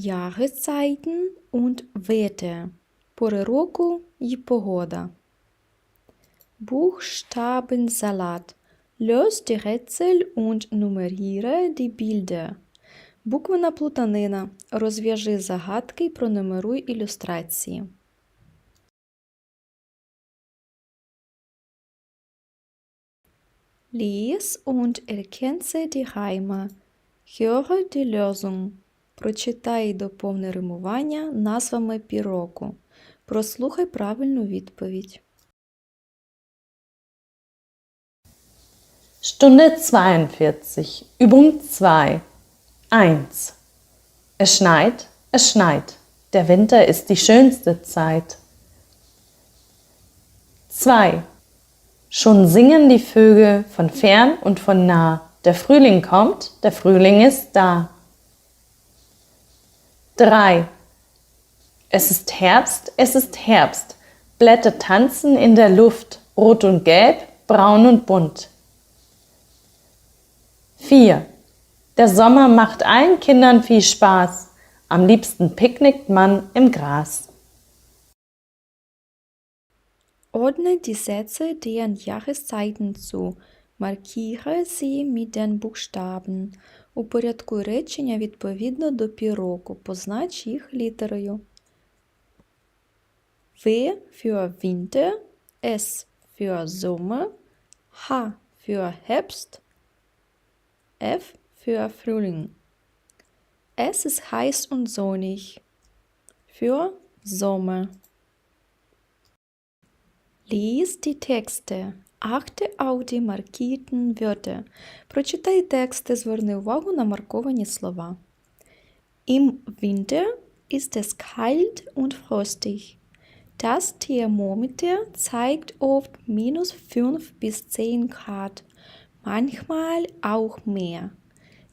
Jahreszeiten und Wetter. Пори року і погода. Buchstabensalat. Löst die Rätsel und nummeriere die Bilder. Буквена плутанина. Розв'яжи загадки і пронумеруй ілюстрації. Lies und erkenne die Reime. Höre die Lösung. Прочитай і доповни римування назвами піроку. Прослухай правильну відповідь. Stunde 42, Übung 2. 1. Es schneit, es schneit. Der Winter ist die schönste Zeit. 2. Schon singen die Vögel von fern und von nah. Der Frühling kommt, der Frühling ist da. 3. Es ist Herbst, es ist Herbst. Blätter tanzen in der Luft, rot und gelb, braun und bunt. 4. Der Sommer macht allen Kindern viel Spaß. Am liebsten picknickt man im Gras. Ordne die Sätze deren Jahreszeiten zu, markiere sie mit den Buchstaben Упорядкуй речення відповідно до піроку. Познач їх літерою. W für Winter, S für Sommer, H für Herbst, F für Frühling. Es ist heiß und sonnig. Für Sommer. Lies die Texte. Achte auf die markierten Wörter. Прочитай тексти, зверни увагу на марковані слова. Im Winter ist es kalt und frostig. Das Thermometer zeigt oft minus 5 bis 10 Grad, manchmal auch mehr.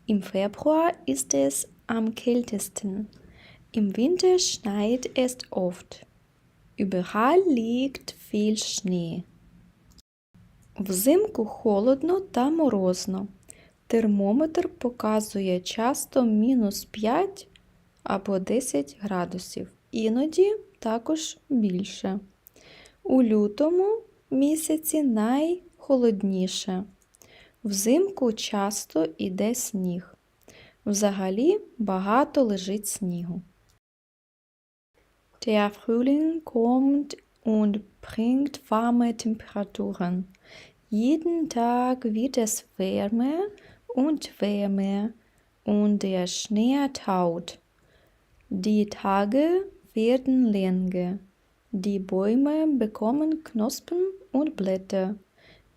Im Februar ist es am kältesten. Im Winter schneit es oft. Überall liegt viel Schnee. Взимку холодно та морозно. Термометр показує часто мінус 5 або 10 градусів, іноді також більше. У лютому місяці найхолодніше. Взимку часто іде сніг. Взагалі багато лежить снігу. Der Frühling kommt und bringt warme Temperaturen. Jeden Tag wird es wärmer und wärmer und der Schnee taut. Die Tage werden länger. Die Bäume bekommen Knospen und Blätter.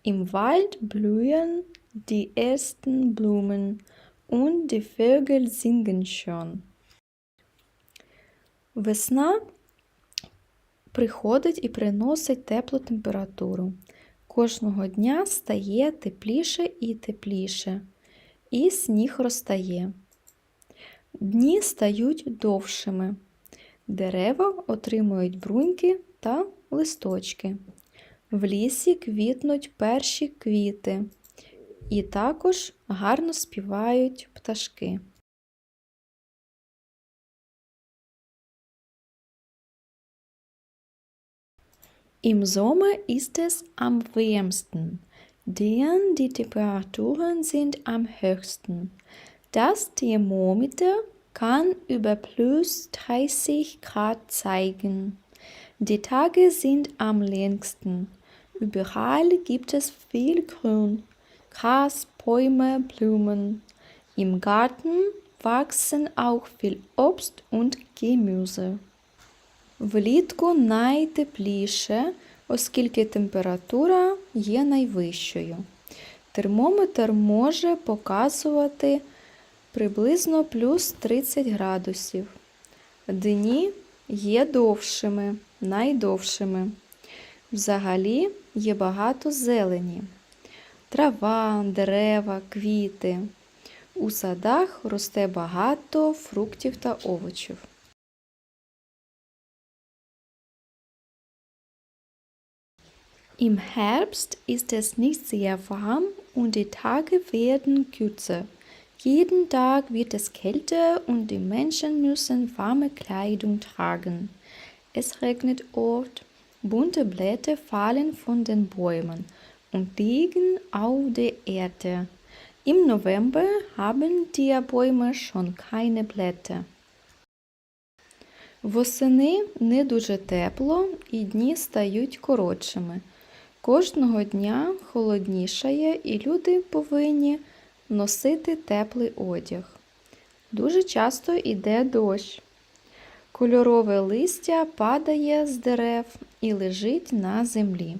Im Wald blühen die ersten Blumen und die Vögel singen schon. Весна приходить і приносить теплу температуру. Кожного дня стає тепліше і тепліше, і сніг розтає. Дні стають довшими. Дерева отримують бруньки та листочки. В лісі квітнуть перші квіти, і також гарно співають пташки. Im Sommer ist es am wärmsten, denn die Temperaturen sind am höchsten. Das Thermometer kann über plus 30 Grad zeigen. Die Tage sind am längsten. Überall gibt es viel Grün, Gras, Bäume, Blumen. Im Garten wachsen auch viel Obst und Gemüse. Влітку найтепліше, оскільки температура є найвищою. Термометр може показувати приблизно плюс 30 градусів. Дні є довшими, найдовшими. Взагалі є багато зелені. Трава, дерева, квіти. У садах росте багато фруктів та овочів. Im Herbst ist es nicht sehr warm und die Tage werden kürzer. Jeden Tag wird es kälter und die Menschen müssen warme Kleidung tragen. Es regnet oft, bunte Blätter fallen von den Bäumen und liegen auf der Erde. Im November haben die Bäume schon keine Blätter. Восени не дуже тепло і дні стають коротшими. Кожного дня холоднішає і люди повинні носити теплий одяг. Дуже часто йде дощ. Кольорове листя падає з дерев і лежить на землі.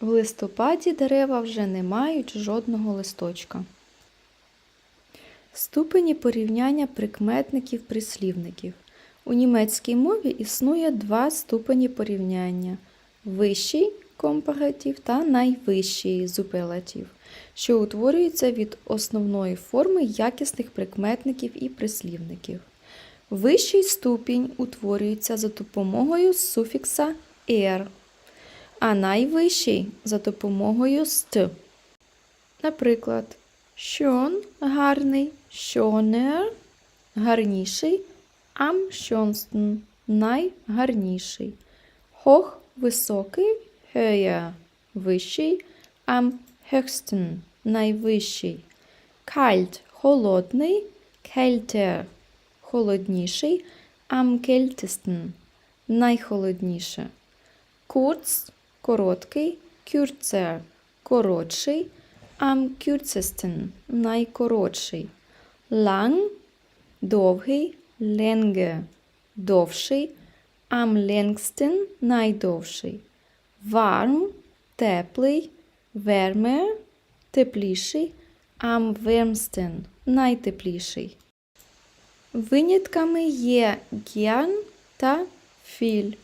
В листопаді дерева вже не мають жодного листочка. Ступені порівняння прикметників прислівників. У німецькій мові існує два ступені порівняння вищий компаратив та найвищий зупелатив, що утворюються від основної форми якісних прикметників і прислівників. Вищий ступінь утворюється за допомогою суфікса «er», а найвищий за допомогою «st». Наприклад, «schön» – гарний, «schöner» – гарніший, schönsten – найгарніший. Hoch – високий, höher – вищий, am höchsten – найвищий. Kalt – холодний, kälter – холодніший, am kältesten – найхолодніше. Kurz – короткий, kürzer – коротший, am kürzesten – найкоротший. Lang – довгий, Länge – довший, am längsten – найдовший. Warm – теплий, wärmer – тепліший, am wärmsten – найтепліший. Винятками є gern та viel.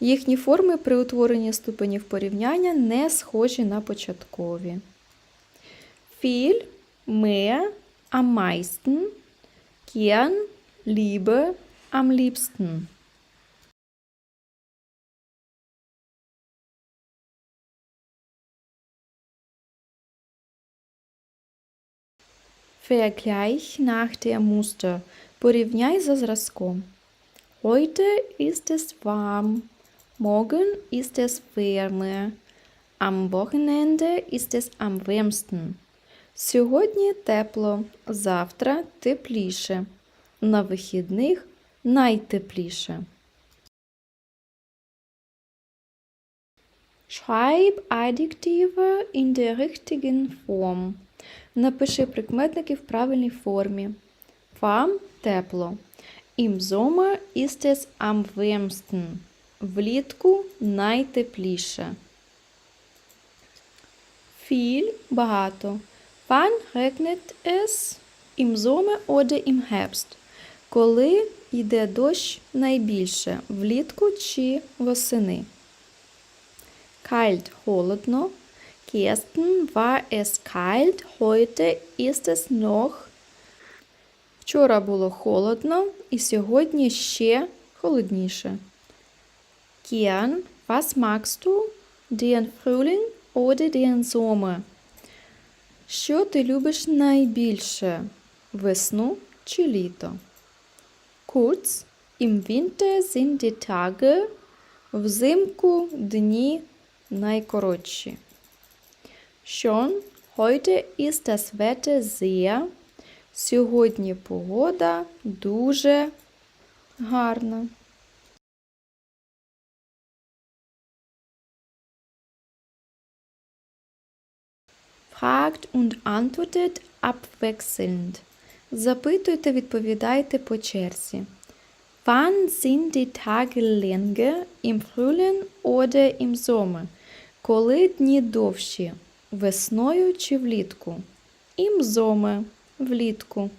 Їхні форми при утворенні ступенів порівняння не схожі на початкові. Viel – mehr, am meisten, gern, Liebe, am liebsten. Vergleich nach der Muster. Порівняй за. Heute ist es warm. Morgen ist es wärmer. Am Wochenende ist es am wärmsten. Сьогодні тепло, завтра тепліше. На вихідних найтепліше. Schreib Adjektive in der richtigen Form. Напиши прикметники в правильній формі. Warm – тепло. Im Sommer ist es am wärmsten. Влітку найтепліше. Viel – багато. Wann regnet es? Im Sommer oder im Herbst? Коли йде дощ найбільше? Влітку чи восени? Kalt – холодно. Gestern war es kalt, heute ist es noch. Що ти любиш найбільше? Весну чи літо? Die Tage, взимку дні найкоротші. Schon, heute ist das Wetter sehr. Сьогодні погода дуже гарна. Fragt und antwortet abwechselnd. Запитуйте, відповідайте по черзі. Wann sind die Tage länger im Frühling oder im Sommer? Коли дні довші? Весною чи влітку? Im Sommer – влітку.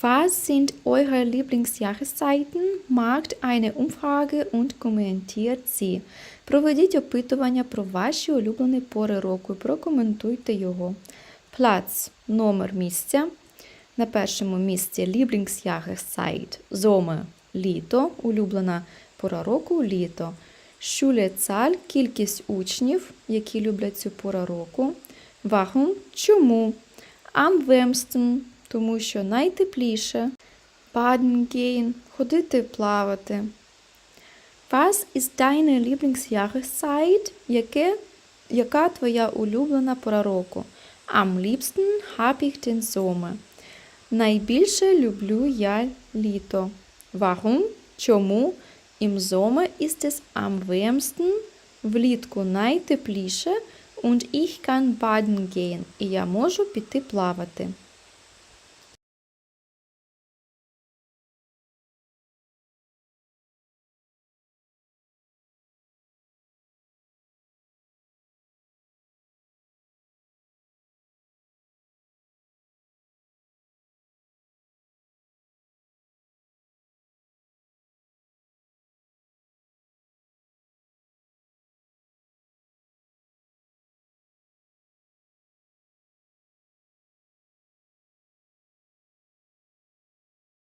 Was sind eure Lieblingsjahreszeiten? Macht eine Umfrage und kommentiert sie. Проведіть опитування про ваші улюблені пори року і прокоментуйте його. Плац – номер місця. На першому місці Lieblingsjahreszeit – Sommer літо, улюблена пора року літо. Schulzahl – кількість учнів, які люблять цю пору року. Warum – чому? Am wärmsten – тому що найтепліше. Baden gehen – ходити плавати. Was ist deine Lieblingsjahreszeit? Яке, яка твоя улюблена пора року? Am liebsten hab ich den Sommer. Найбільше люблю я літо. Warum? Чому? Im Sommer ist es am wärmsten. Влітку найтепліше. Und ich kann baden gehen. І я можу піти плавати.